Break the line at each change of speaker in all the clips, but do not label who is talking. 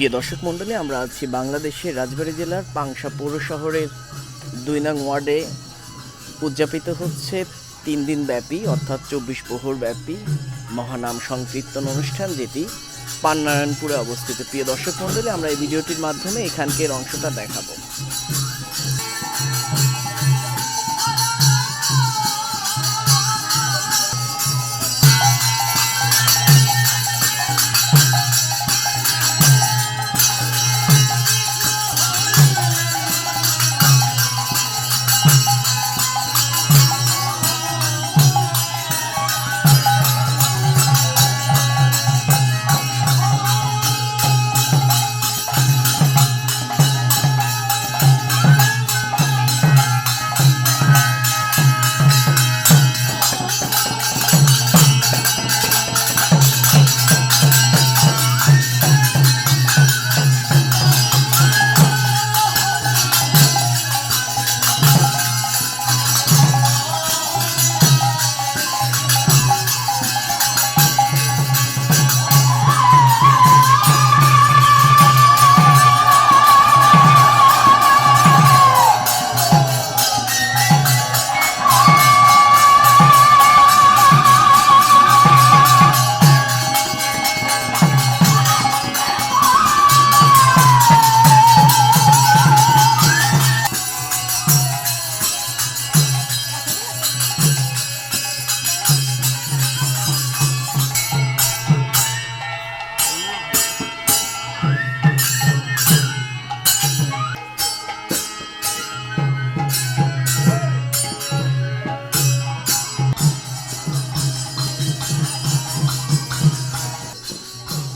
প্রিয় দর্শক মণ্ডলী, আমরা আছি বাংলাদেশের রাজবাড়ী জেলার পাংশা পৌর শহরের দুই নং ওয়ার্ডে। উদযাপিত হচ্ছে তিন দিন ব্যাপী, অর্থাৎ চব্বিশ প্রহর ব্যাপী মহানাম সংকীর্তন অনুষ্ঠান যেটি পান্নারায়ণপুরে অবস্থিত। প্রিয় দর্শক মণ্ডলী, আমরা এই ভিডিওটির মাধ্যমে এখানকার অংশটা দেখাবো।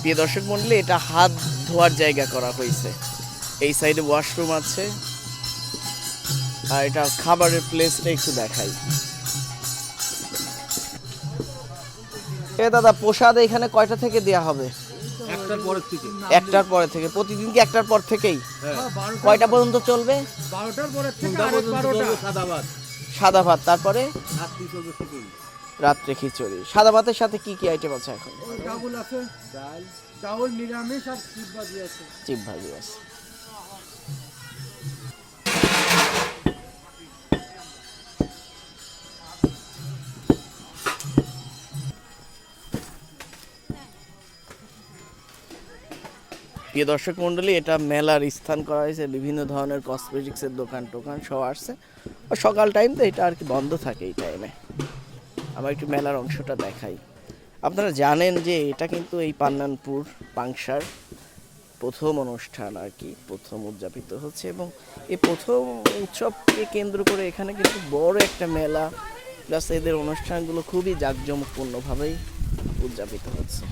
প্রিয় দর্শক মণ্ডলী এটা হাত ধোয়ার জায়গা করা হয়েছে। এই সাইডে ওয়াশরুম আছে। আর এটা খাবারের প্লেসটা একটু দেখাই। এ দাদা প্রসাদ এখানে কয়টা থেকে দেয়া হবে?
একটার পরের থেকে।
একটার পরে থেকে। প্রতিদিন কি একটার পর থেকেই?
হ্যাঁ।
কয়টা পর্যন্ত চলবে?
বারোটার পরে
সাদা ভাত।
সাদা ভাত। তারপরে?
রাত্রি চলবে
রাত্রে খিচুড়ি সাদা ভাতের সাথে কি কি আইটেম আছে এখন?
আছে।
ডাল
নিরামিষ আর চিপবাজি আছে।
চিপ ভাজি আছে। প্রিয় দর্শক মণ্ডলী এটা মেলার স্থান করা হয়েছে। বিভিন্ন ধরনের কসমেটিক্সের দোকান টোকান সব আসছে। আর সকাল টাইম তো এটা আর কি বন্ধ থাকে এই টাইমে আমরা একটু মেলার অংশটা দেখাই। আপনারা জানেন যে এটা কিন্তু এই পান্নানপুর পাংশার প্রথম অনুষ্ঠান আর কি, প্রথম উদযাপিত হচ্ছে এবং এই প্রথম উৎসবকে কেন্দ্র করে এখানে কিন্তু বড় একটা মেলা প্লাস এদের অনুষ্ঠানগুলো খুবই জাঁকজমকপূর্ণভাবেই উদযাপিত হচ্ছে।